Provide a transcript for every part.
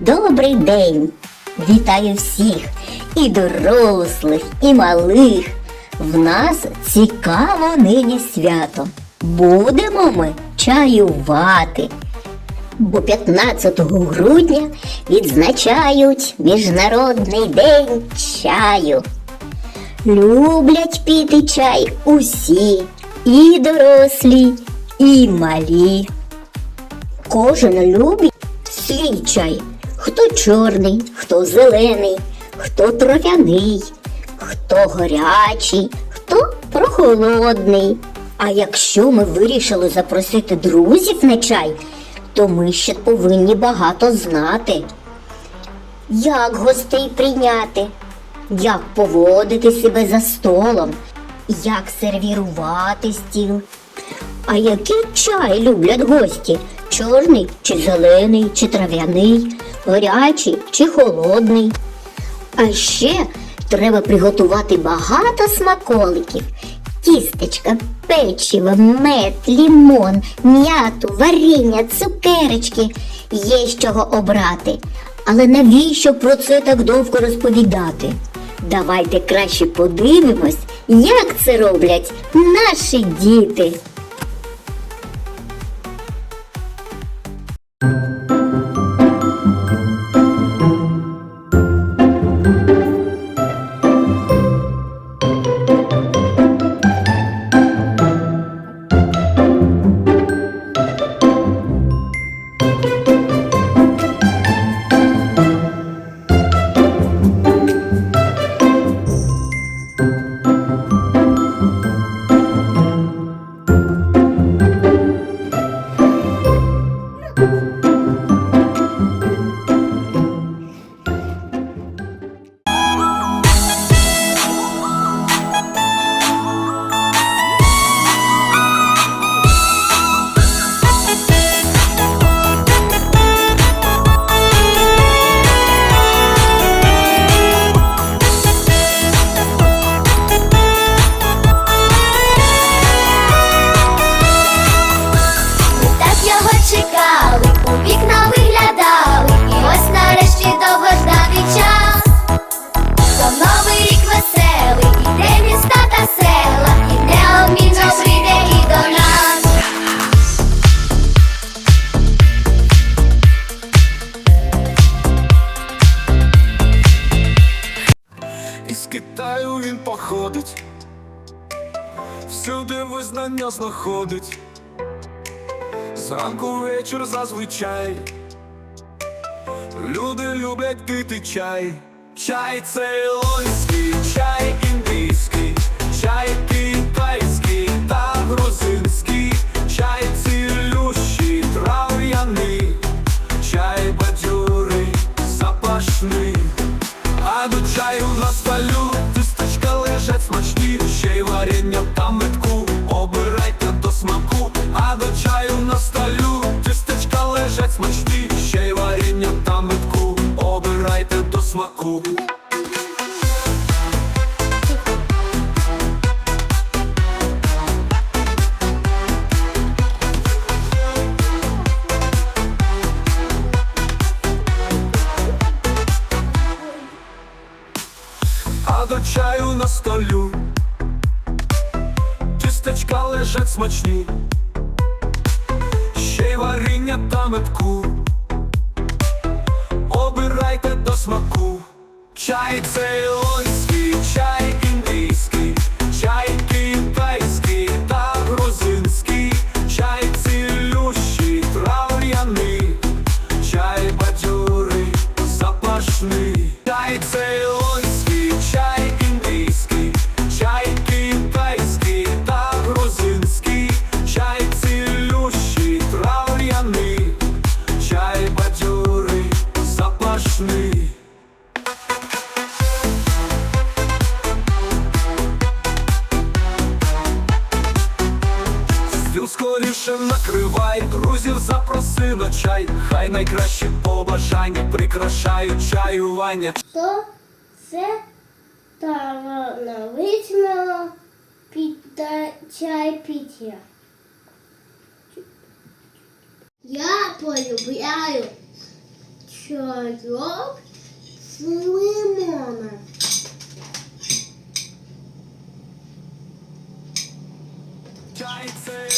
Добрий день! Вітаю всіх і дорослих, і малих. В нас цікаво нині свято. Будемо ми чаювати. Бо 15 грудня відзначають Міжнародний день чаю. Люблять піти чай усі, і дорослі, і малі. Кожен любить свій чай. Хто чорний, хто зелений, хто трав'яний, хто гарячий, хто прохолодний. А якщо ми вирішили запросити друзів на чай, то ми ще повинні багато знати. Як гостей прийняти, як поводити себе за столом, як сервірувати стіл. А який чай люблять гості? Чорний чи зелений, чи трав'яний, гарячий чи холодний. А ще треба приготувати багато смаколиків. Тістечка, печиво, мед, лімон, м'яту, варіння, цукерочки. Є з чого обрати. Але навіщо про це так довго розповідати? Давайте краще подивимось, як це роблять наші діти. Чекали, у вікна виглядали, і ось нарешті довгожданий час. То новий рік веселий, іде міста та села, і неомінно прийде і до нас. Із Китаю він походить, всюди визнання знаходить, зранку вечір зазвичай. Люди люблять пити чай, чай цейлонський, чай індійський, чай китайський та грузинський, чай цілющий, трав'яний, чай бадьорий, запашний. А до чаю на столю тістечка лежать смачні, ще й варення та метку, обирайте до смаку, а до чаю на столю. Тістечка лежать смачні, ще й варення та метку, обирайте до смаку. А до чаю на столю. Тістечка лежать смачні, варіння та. Обирайте до смаку. Чай цейлонський, чай скоріше накривай, друзів запроси на чай, хай найкращі побажання прикрашають чаювання. То це талановитного піда чай пиття. Я полюбляю чайок з лимоном. Чай цейлонський,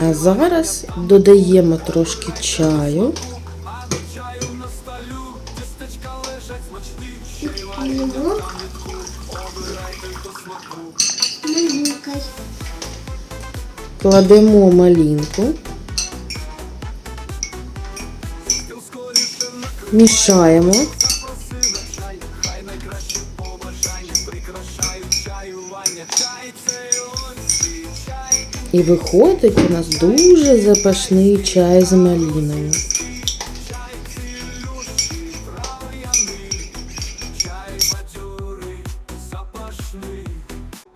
А зараз додаємо трошки чаю. Кладемо накрив, мішаємо. хай найкраще побажання прикрашають чаювання, чай чай І виходить у нас дуже запашний чай з малиною.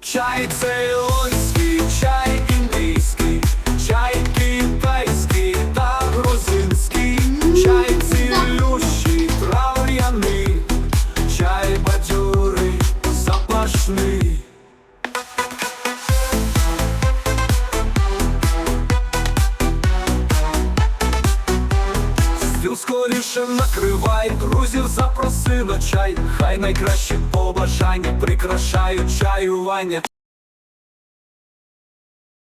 Чай цілющий, скоріше накривай, друзів запроси на чай, хай найкращі побажання прикрашають чаювання.